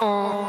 Oh.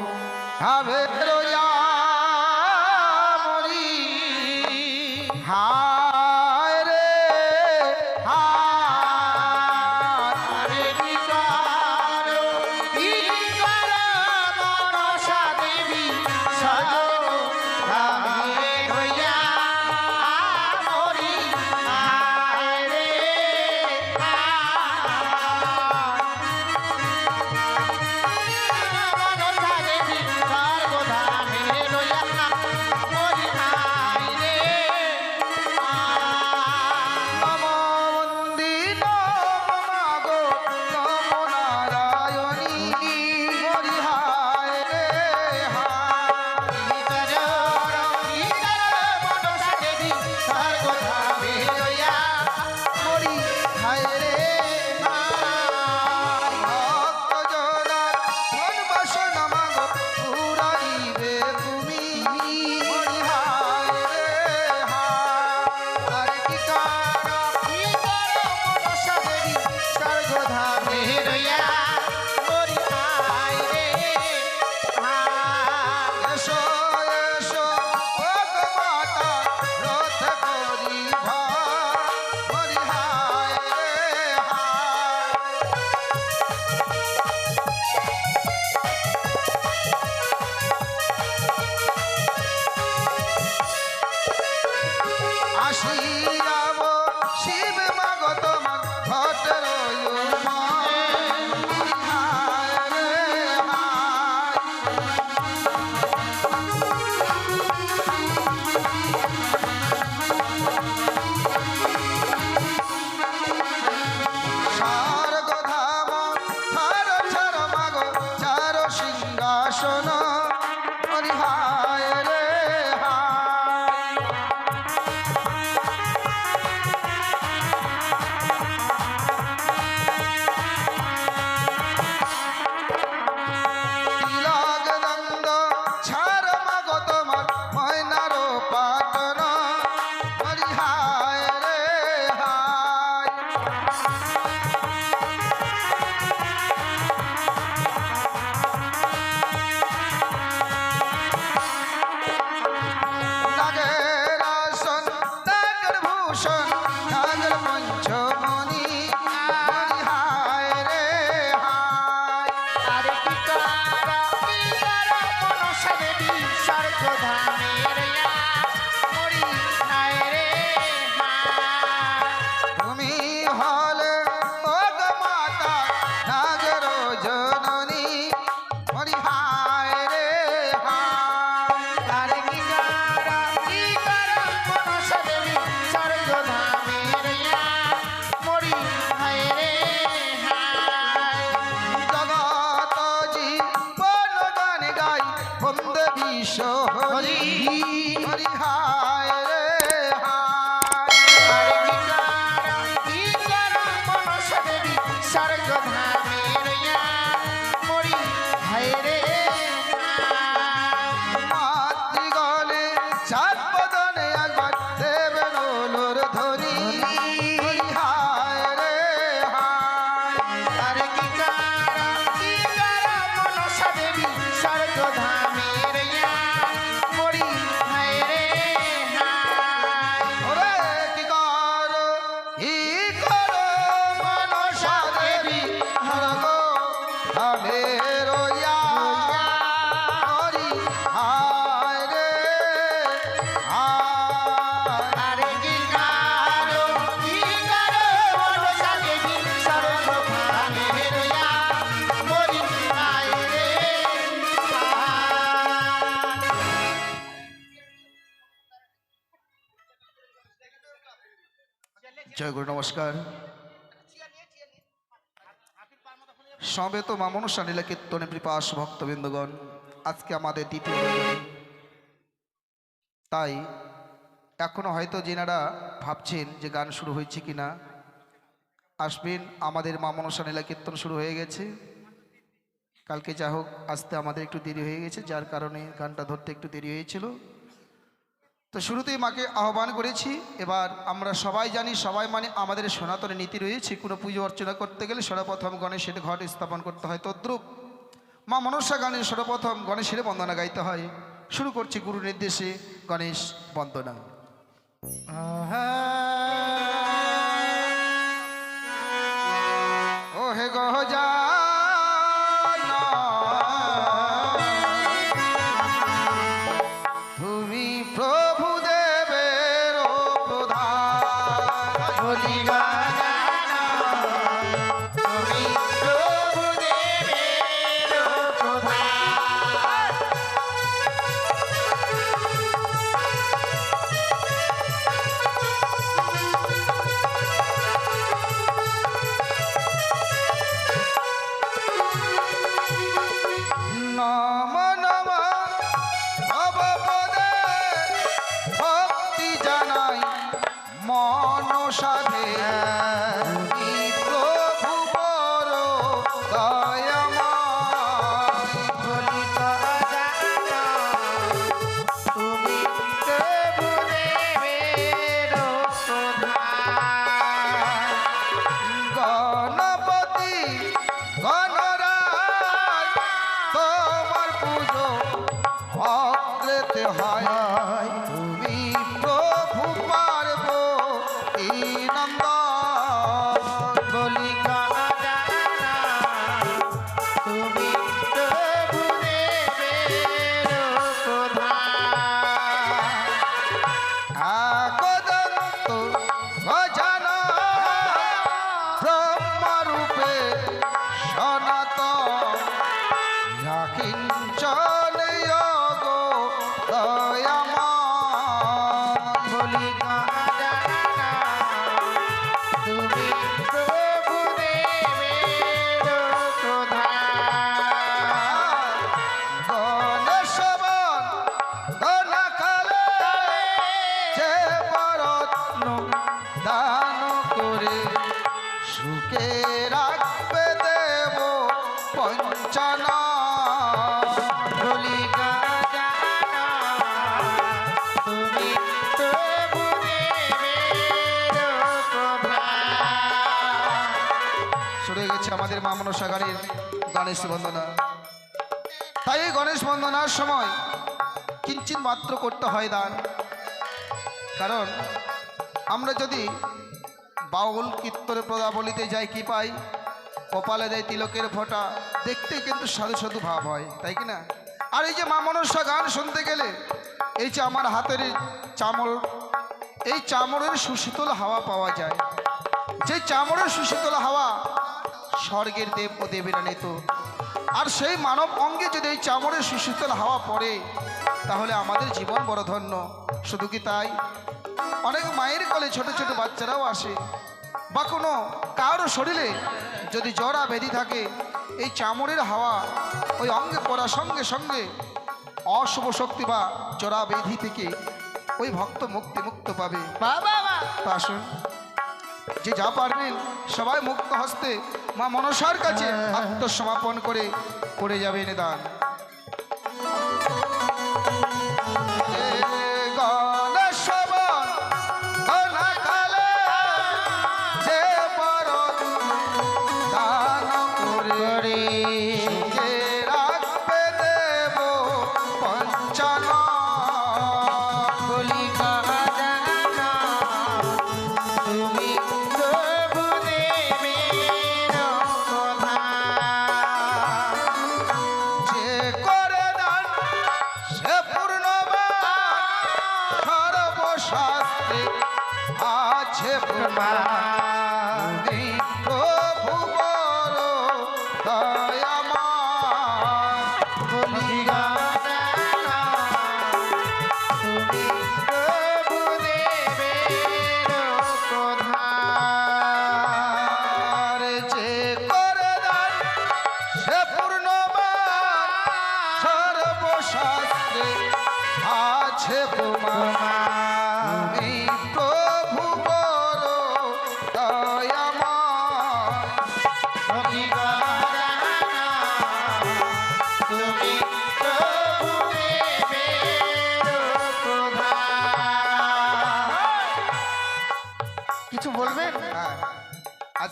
ধানে জয় গুরু, নমস্কার। সমবেত মা মনুষ্যা নীলা কীর্তনে বিপাস ভক্তবৃন্দগণ, আজকে আমাদের দ্বিতীয় তাই এখনও হয়তো যেনারা ভাবছেন যে গান শুরু হয়েছে কি না আসবেন, আমাদের মা নীলা কীর্তন শুরু হয়ে গেছে। কালকে যা হোক, আসতে আমাদের একটু দেরি হয়ে গেছে, যার কারণে গানটা ধরতে একটু দেরি হয়েছিল। তো শুরুতেই মাকে আহ্বান করেছি, এবার আমরা সবাই জানি, সবাই মানে আমাদের সনাতন নীতি রয়েছে, কোনো পুজো অর্চনা করতে গেলে সর্বপ্রথম গণেশের ঘট স্থাপন করতে হয় তদ্রুপ। মা মনসা গানের সর্বপ্রথম গণেশের বন্দনা গাইতে হয়। শুরু করছি গুরু নির্দেশে গণেশ বন্দনা। ও হে গহজা আমাদের মা মনসা গানের গণেশ বন্দনা। তাই এই গণেশ বন্দনার সময় কিঞ্চিত মাত্র করতে হয় দান। কারণ আমরা যদি বাউল কীর্তনের পদাবলিতে যাই কি পাই কপালে দেয় তিলকের ফোঁটা, দেখতে কিন্তু সাধু সাধু ভাব হয়, তাই কি না? আর এই যে মা মনসা গান শুনতে গেলে, এই যে আমার হাতের চামড়, এই চামড়ের সুশীতল হাওয়া পাওয়া যায়। যে চামড়ের সুশীতল হাওয়া স্বর্গের দেব ও দেবীরা নিত আর সেই মানব অঙ্গে যদি এই চামড়ের সুশীতল হাওয়া পড়ে তাহলে আমাদের জীবন বড় ধন্য। শুধু কি তাই? অনেক মায়ের কলে ছোট ছোট বাচ্চারাও আসে। বা কোনো কারও শরীরে যদি জরা বেঁধি থাকে এই চামড়ের হাওয়া ওই অঙ্গে পড়ার সঙ্গে সঙ্গে অশুভ শক্তি বা জরা বেধি থেকে ওই ভক্ত মুক্তি মুক্ত পাবে তো আসুন। যে যা পারবেন সবাই মুক্ত হস্তে মা মনসার কাছে আত্মসমাপন করে করে যাবেন নিদান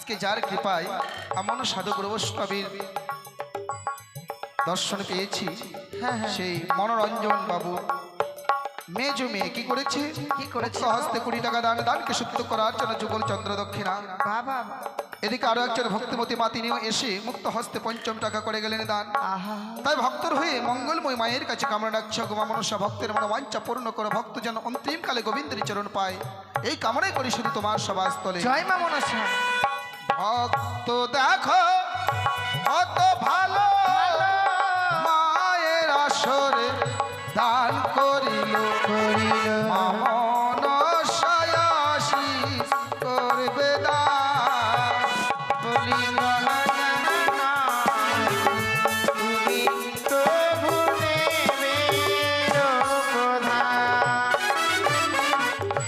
আজকে যার কৃপায় আমারও সাধু বৈষ্ণবীর দর্শন পেয়েছি হ্যাঁ হ্যাঁ। সেই মনোরঞ্জন বাবু। মেজো মেয়ে কি করেছে? কি করেছে? হস্তে কুড়ি টাকা দান দানকে সত্য করার জন্য যুগল চন্দ্র দক্ষিণা। বাবা। এদিকে আরও একজন ভক্তিমতী মা তিনিও এসে মুক্ত হস্তে পঞ্চম টাকা করে গেলেন দান। তাই ভক্তর হয়ে মঙ্গলময় মায়ের কাছে কামনা রাখছে গোমা মনসা ভক্তের মনোবাঞ্ছা পূর্ণ করে ভক্ত যেন অন্তিম কালে গোবিন্দের চরণ পায়। এই কামনাই করি শুধু তোমার সবাস্তলে জয় মা মনসা। ভক্ত দেখো কত ভালো। মায়ের আসরে দান করিল করিল। মনসায় আশীষ করবে দান বলিল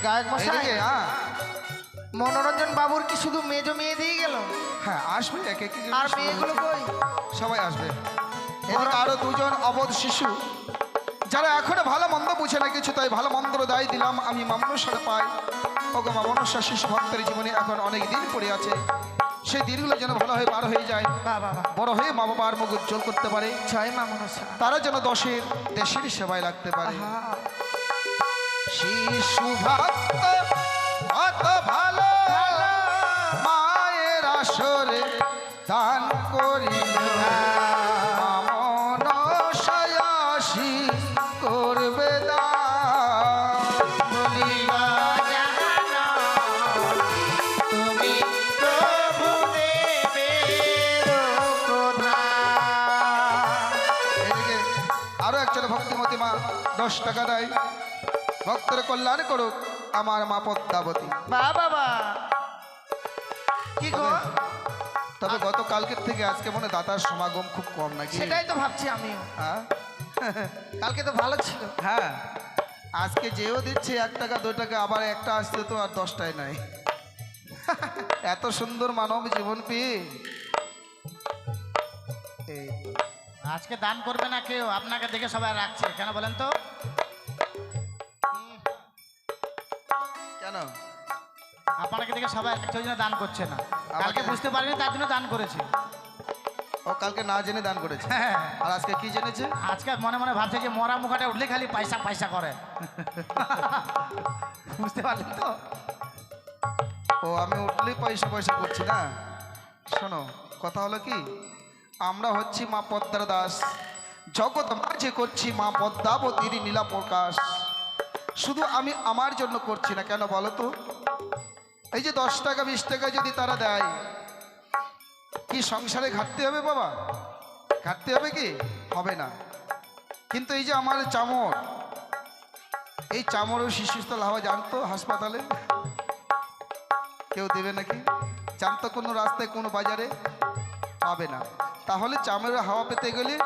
গায়ক মশাই হ্যাঁ। মনোরঞ্জন বাবুর কি শুধু মেজো মেয়ে দিয়ে গেল? হ্যাঁ আসবে এক এক আর মেয়েগুলো কই? সবাই আসবে। এদিকে আরও দুজন অবধ শিশু। যারা এখনও ভালো মন্দ বুঝে না কিছু তাই ভালো মন্দ দায় দিলাম আমি মামনসার পাই ওগো মামনসা শিশু ভক্তের জীবনে এখন অনেক দিন পড়ে আছে। সেই দিনগুলো যেন ভালো হয়ে পার হয়ে যায়। বড় হয়ে মা বাবার মুখ উজ্জ্বল করতে পারে। জয় মা তারা যেন দশের দেশের সেবায় লাগতে পারে। শিশু ভক্ত ভালো। মায়ের আসরে দান করিল। করবে আরও একজন ভক্তিমতী মা দশ টাকা দেয়। ভক্তের কল্যাণ করুক। আমার মা পদ্মাবতী বা বাবা কি গো? তবে গত কালকের থেকে আজকে মনে হয় দাতার সমাগম খুব কম নাকি? সেটাই তো ভাবছি আমিও। হ্যাঁ? কালকে তো ভালো ছিল। হ্যাঁ। আজকে যেও দিচ্ছে এক টাকা দু টাকা আবার একটা আসছে তো আর দশটায় নাই। এত সুন্দর মানব জীবন পেয়ে। আজকে দান করবে না কেউ আপনাকে দেখে সবাই রাখছে। কেন বলেন তো? আপনাকে দেখে সবাই ওই জন্য দান করছে না। কালকে বুঝতে পারিনি তার জন্য দান করেছে। ও কালকে না জেনে দান করেছে। হ্যাঁ আর আজকে কি জেনেছে? আজকে মনে মনে ভাবছে যে মরা মুখাটা উঠলে খালি পয়সা পয়সা করে। বুঝতে পারলেন তো? ও আমি উঠলেই পয়সা পয়সা করছি না? শোনো কথা হলো কি? আমরা হচ্ছি মা পদ্মার দাস। জগৎ মাঝে করছি মা পদ্মাবতীর নীলা প্রকাশ শুধু আমি আমার জন্য করছি না কেন বলো তো? এই যে দশ টাকা, বিশ টাকা যদি তারা দেয়, কি সংসারে ঘাটতে হবে বাবা? ঘাটতে হবে কি? হবে না। কিন্তু এই যে আমার চামড় এই চামড় ও শিশুস্থল হাওয়া জানতো হাসপাতালে? কেউ দেবে নাকি? জানতো কোনো রাস্তায়, কোনো বাজারে? পাবে না। তাহলে চামের হাওয়া পেতে গেলে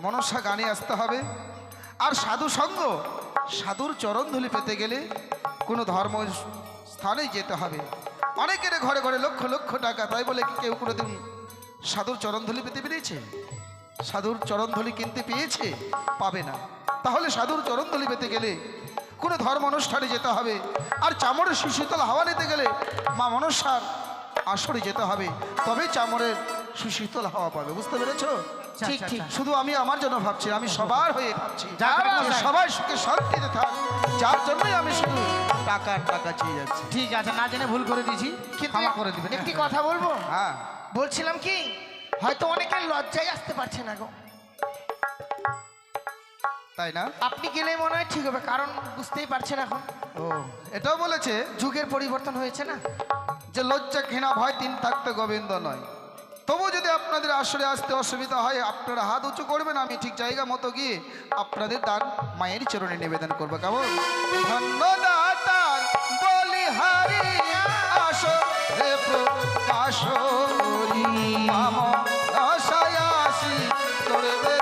মনসা গানে আসতে হবে। আর সাধু সঙ্গ সাধুর চরণধুলি পেতে গেলে কোনো ধর্ম স্থানে যেতে হবে। অনেকের ঘরে ঘরে লক্ষ লক্ষ টাকা তাই বলে কি কেউ কোনোদিন সাধুর চরণধুলি পেতে পেরেছে? সাধুর চরণধুলি কিনতে পেয়েছে? পাবে না। তাহলে সাধুর চরণধুলি পেতে গেলে কোনো ধর্ম অনুষ্ঠানে যেতে হবে। আর চামড়ের সুশীতল হাওয়া নিতে গেলে মা মনসার আসরে যেতে হবে। তবে চামড়ের সুশীতল হাওয়া পাবে। বুঝতে পেরেছ? আচ্ছা, ঠিক আচ্ছা, ঠিক। আচ্ছা। শুধু আমি আমার জন্য ভাবছি আমি সবার হয়ে ভাবছি। সবাই সুখে শান্তিতে থাক। যার জন্যই আমি শুধু টাকা টাকা চেয়ে যাচ্ছি। ঠিক আছে না জেনে ভুল করে দিয়েছি ক্ষমা করে দিবেন। একটি কথা বলব? হ্যাঁ। বলছিলাম কি হয়তো অনেকের লজ্জায় আসতে পারছে না গো। তাই না? আপনি গেলেই মনে হয় ঠিক হবে কারণ বুঝতেই পারছেন এখন। ও এটাও বলেছে যুগের পরিবর্তন হয়েছে না। যে লজ্জা ঘৃণা ভয় তিন থাকতে গোবিন্দ নয়। তবু যদি আপনাদের আসরে আসতে অসুবিধা হয়, আপনারা হাত উঁচু করবেন, আমি ঠিক জায়গা মতো গিয়ে আপনাদের দান মায়ের চরণে নিবেদন করব। কেমন? ধন্যদাতার আসো মাম আশায় আসি করবে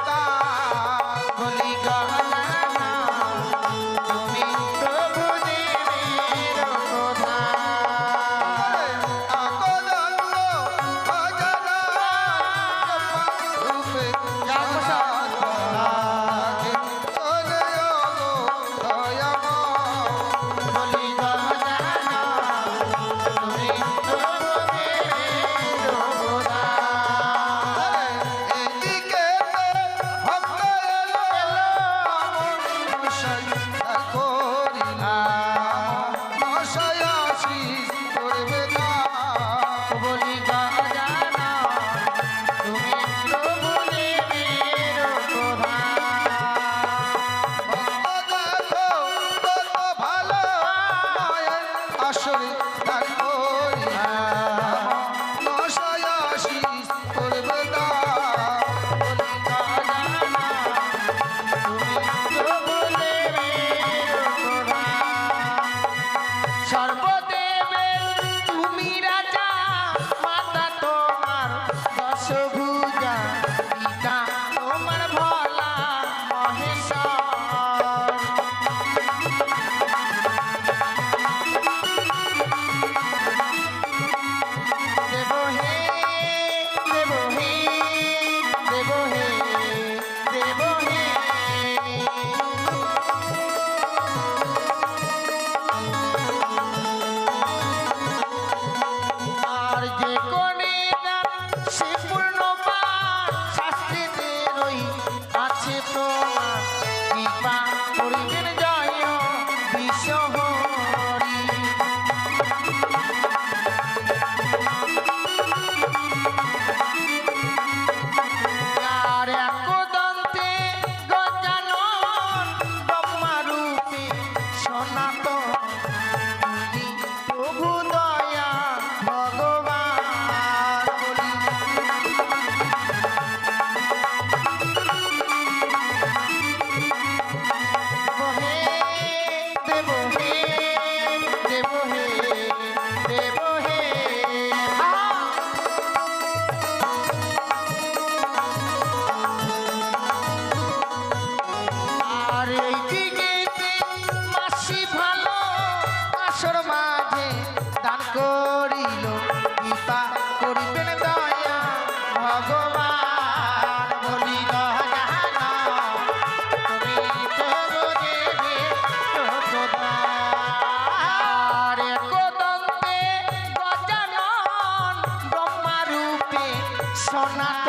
সনাত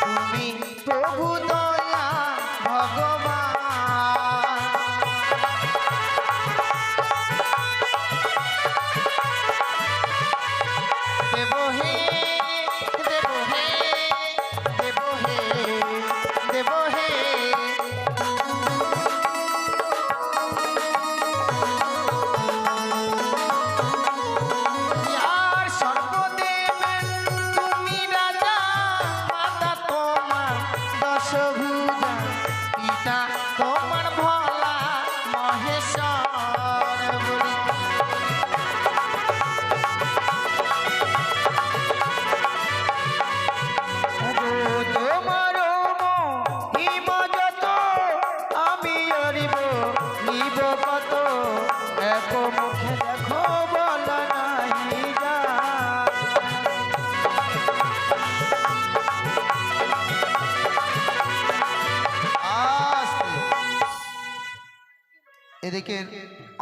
তুমি প্রভু দয়া ভগবান।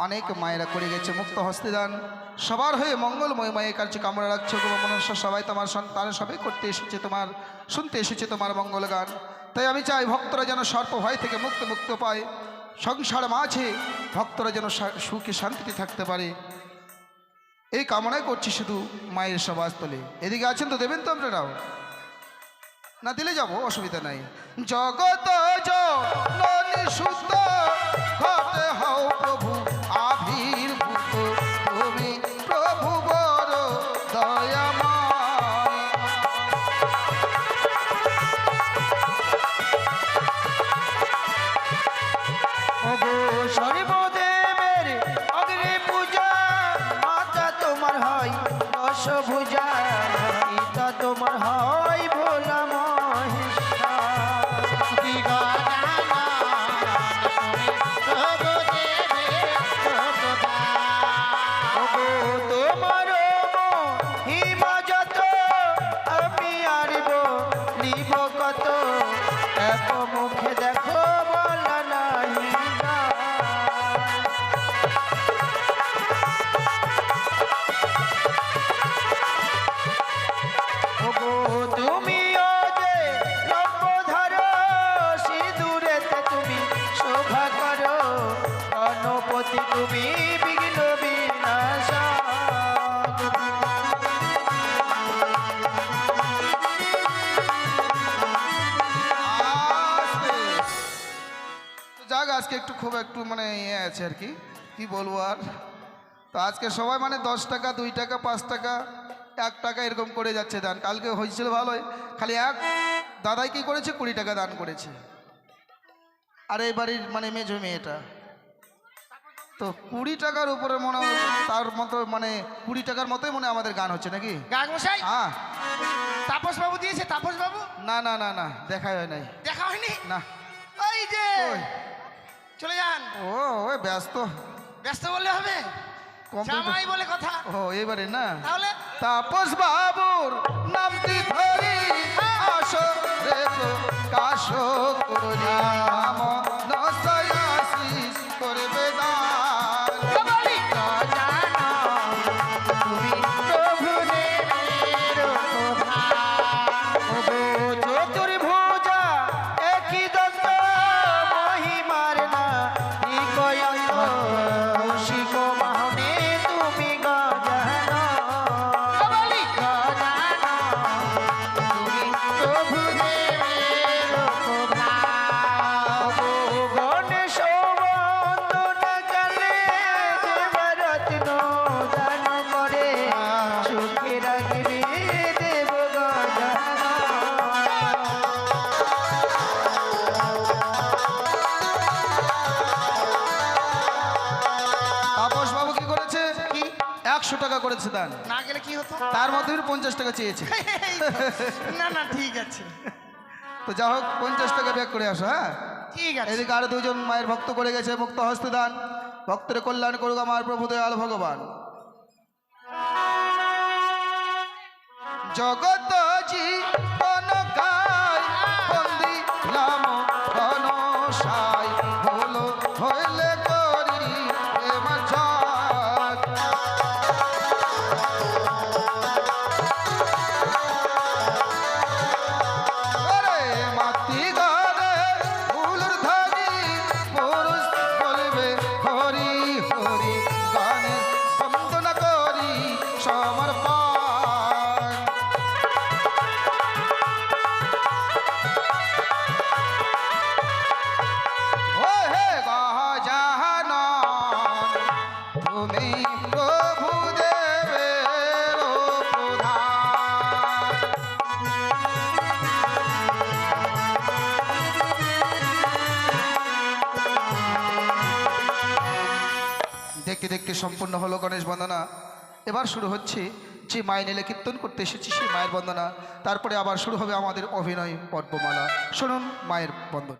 অনেক মায়েরা করে গেছে, মুক্ত হস্তিদান সবার হয়ে মঙ্গলময় মায়ের কাছে কামনা রাখছে মনুষ্য সবাই, তোমার সন্তান সবাই করতে এসেছে, তোমার, শুনতে এসেছে তোমার মঙ্গল গান। তাই আমি চাই ভক্তরা যেন সর্প ভয় থেকে মুক্ত মুক্ত পায়। সংসার মাঝে ভক্তরা যেন সুখে শান্তিতে থাকতে পারে। এই কামনাই করছি শুধু মায়ের সবাস্তলে এদিকে আছেন তো দেবেন তো আপনারাও? না দিলে যাব, অসুবিধা নাই। জগত সুত ঘটে হও তোমার খুব একটু মানে ইয়ে আছে আর কি। কি বলব আর? তো আজকে সবাই মানে দশ টাকা দুই টাকা পাঁচ টাকা এক টাকা এরকম করে যাচ্ছে দান। কালকে হয়েছিল ভালোই। খালি এক দাদাই কি করেছে? কুড়ি টাকা দান করেছে। আর এই বাড়ির মানে মেঝো মেয়েটা। তো কুড়ি টাকার উপরে মনে হয় তার মতো মানে কুড়ি টাকার মতোই মনে হয় আমাদের গান হচ্ছে নাকি? হ্যাঁ। তাপস বাবু দিয়েছে তাপস বাবু না না না না দেখাই হয় নাই। দেখা হয়নি? না। ওই যে? চলে যান। ও ওই ব্যস্ত। ব্যস্ত বললে হবে? জামাই বলে কথা। ও এবারে না। তাহলে? তাপস বাবুর নামটি ধরি আসো রে তো কাশো করি একশো টাকা করেছে দান। না গেলে কি হতো? তার মধ্যে পঞ্চাশ টাকা চেয়েছে। না না ঠিক আছে। তো যা হোক পঞ্চাশ টাকা ব্যাগ করে আসো হ্যাঁ? ঠিক আছে। এদিকে আরও দুজন মায়ের ভক্ত করে গেছে মুক্ত হস্তে দান। ভক্তের কল্যাণ করুক আমার প্রভু দয়াল ভগবান। জগত জীবন দেখতে সম্পূর্ণ হলো গণেশ বন্দনা। এবার শুরু হচ্ছে যে মায়ের নিলে কীর্তন করতে এসেছি, সেই মায়ের বন্দনা। তারপরে আবার শুরু হবে আমাদের অভিনয় পর্বমালা শুনুন মায়ের বন্দনা।